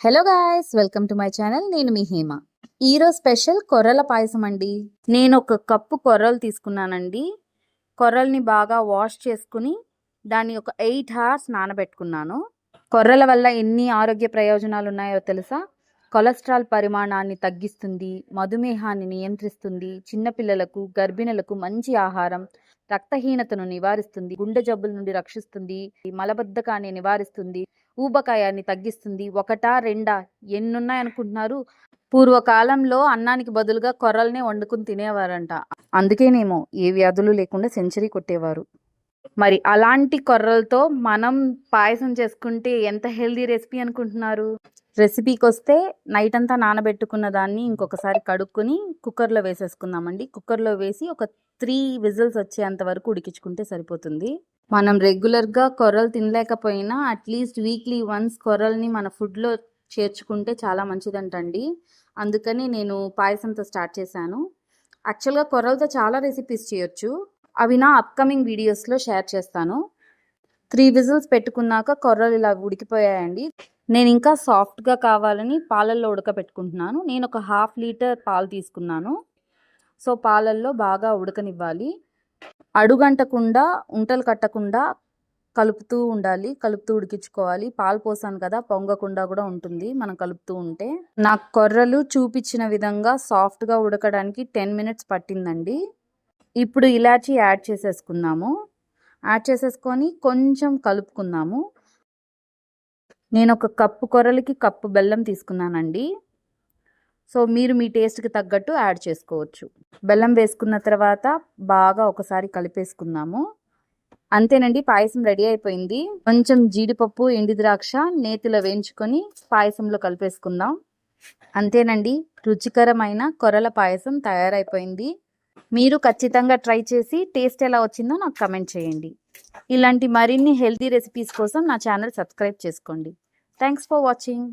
Hello guys welcome to my channel నేను మీ హేమ. ఈరోజు స్పెషల్ కొర్రల పాయసం అండి. నేను ఒక కప్పు కొర్రలు తీసుకున్నానండి. కొర్రల్ని బాగా వాష్ చేసుకుని దాన్ని ఒక ఎయిట్ అవర్స్ నానబెట్టుకున్నాను. కొర్రల వల్ల ఎన్ని ఆరోగ్య ప్రయోజనాలు ఉన్నాయో తెలుసా? కొలెస్ట్రాల్ పరిమాణాన్ని తగ్గిస్తుంది మధుమేహాన్ని నియంత్రిస్తుంది చిన్నపిల్లలకు గర్భిణులకు మంచి ఆహారం రక్తహీనతను నివారిస్తుంది గుండె జబ్బుల నుండి రక్షిస్తుంది మలబద్ధకాన్ని నివారిస్తుంది ఊబకాయాన్ని తగ్గిస్తుంది ఒకటా రెండా ఎన్నున్నాయనుకుంటున్నారు? పూర్వకాలంలో అన్నానికి బదులుగా కొర్రల్నే వండుకుని తినేవారంట. అందుకేనేమో ఏ వ్యాధులు లేకుండా సెంచరీ కొట్టేవారు. మరి అలాంటి కొర్రలతో మనం పాయసం చేసుకుంటే ఎంత హెల్దీ రెసిపీ అనుకుంటున్నారు? రెసిపీకి వస్తే నైట్ అంతా నానబెట్టుకున్న దాన్ని ఇంకొకసారి కడుక్కొని కుక్కర్లో వేసేసుకుందామండి. కుక్కర్లో వేసి ఒక త్రీ విజిల్స్ వచ్చేంత వరకు ఉడికించుకుంటే సరిపోతుంది. మనం రెగ్యులర్గా కొర్రలు తినలేకపోయినా అట్లీస్ట్ వీక్లీ వన్స్ కొర్రల్ని మన ఫుడ్లో చేర్చుకుంటే చాలా మంచిదంటండి. అందుకని నేను పాయసంతో స్టార్ట్ చేశాను. యాక్చువల్గా కొర్రలతో చాలా రెసిపీస్ చేయొచ్చు. అవి నా అప్కమింగ్ వీడియోస్లో షేర్ చేస్తాను. త్రీ విజిల్స్ పెట్టుకున్నాక కొర్రలు ఇలా ఉడికిపోయాయండి. నేను ఇంకా సాఫ్ట్గా కావాలని పాలల్లో ఉడకబెట్టుకుంటున్నాను. నేను ఒక హాఫ్ లీటర్ పాలు తీసుకున్నాను. సో పాలల్లో బాగా ఉడకనివ్వాలి. అడుగంటకుండా ఉంటలు కట్టకుండా కలుపుతూ ఉండాలి. కలుపుతూ ఉడికించుకోవాలి. పాలు పోసాను కదా పొంగకుండా కూడా ఉంటుంది మనం కలుపుతూ ఉంటే. నా కొర్రలు చూపించిన విధంగా సాఫ్ట్గా ఉడకడానికి టెన్ మినిట్స్ పట్టిందండి. ఇప్పుడు ఇలాచి యాడ్ చేసేసుకుందాము. యాడ్ చేసేసుకొని కొంచెం కలుపుకుందాము. నేను ఒక కప్పు కొరలకి కప్పు బెల్లం తీసుకున్నానండి. సో మీరు మీ టేస్ట్కి తగ్గట్టు యాడ్ చేసుకోవచ్చు. బెల్లం వేసుకున్న తర్వాత బాగా ఒకసారి కలిపేసుకుందాము. అంతేనండి పాయసం రెడీ అయిపోయింది. కొంచెం జీడిపప్పు ఎండి ద్రాక్ష నేతిలో వేయించుకొని పాయసంలో కలిపేసుకుందాం. అంతేనండి రుచికరమైన కొరల పాయసం తయారైపోయింది. మీరు ఖచ్చితంగా ట్రై చేసి టేస్ట్ ఎలా వచ్చిందో నాకు కమెంట్ చేయండి. ఇలాంటి మరిన్ని హెల్తీ రెసిపీస్ కోసం నా ఛానల్ సబ్స్క్రైబ్ చేసుకోండి. Thanks for watching